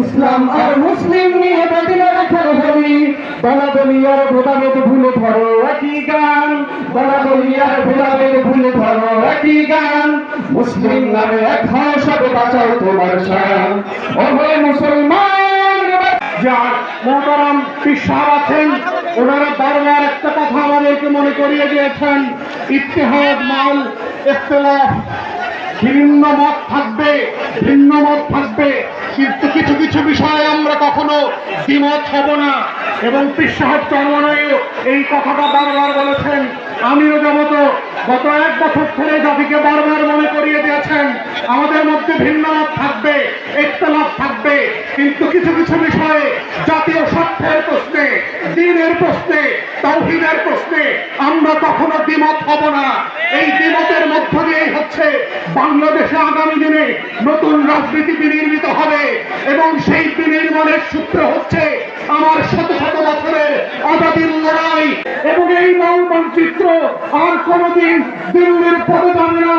ইসলাম আর মুসলিম নিয়ে বেদিনের খেলাধুলি দলাদলি আর ভেদাভেদ ভুলে ধরো, একই গান। দলাদলি আর ভেদাভেদ ভুলে ধরো, একই গান। মুসলিম নামে এক সবে বাঁচাও তোমার মুসলমান যার মোহতারাম পিসাব আছেন, ওনারা বারবার একটা কথা আমাদেরকে মনে করিয়ে দিয়েছেন ইতিহাদ মাল ইখতলাফ, ভিন্ন মত থাকবে, ভিন্ন মত থাকবে, কিন্তু বিষয়ে আমরা কখনো দ্বিমত হব না। এবং পিসাহেব চরমনায়ও এই কথাটা বারবার বলেছেন। আমিও যেমন গত এক বছর ধরে জাতিকে বারবার মনে করিয়ে দিয়েছেন। আমাদের মধ্যে ভিন্ন মত থাকবে ইখতলাফ থাকবে। কিন্তু কিছু কিছু বিষয়ে জাতীয় স্বার্থের প্রশ্নে, দিনের প্রশ্নে তৌহিদের প্রশ্নে আমরা কখনো দ্বিমত হব না। এই দ্বিমতের মধ্য দিয়েই হচ্ছে বাংলাদেশে আগামী দিনে নতুন রাজনীতি বিনির্মিত হবে। এবং সেই বিনির্মাণের সূত্র হচ্ছে আমার শত শত বছরের আজাদির লড়াই। এবং এই মূল মানচিত্র আর কোনোদিন দিল্লির পদে যাবে না।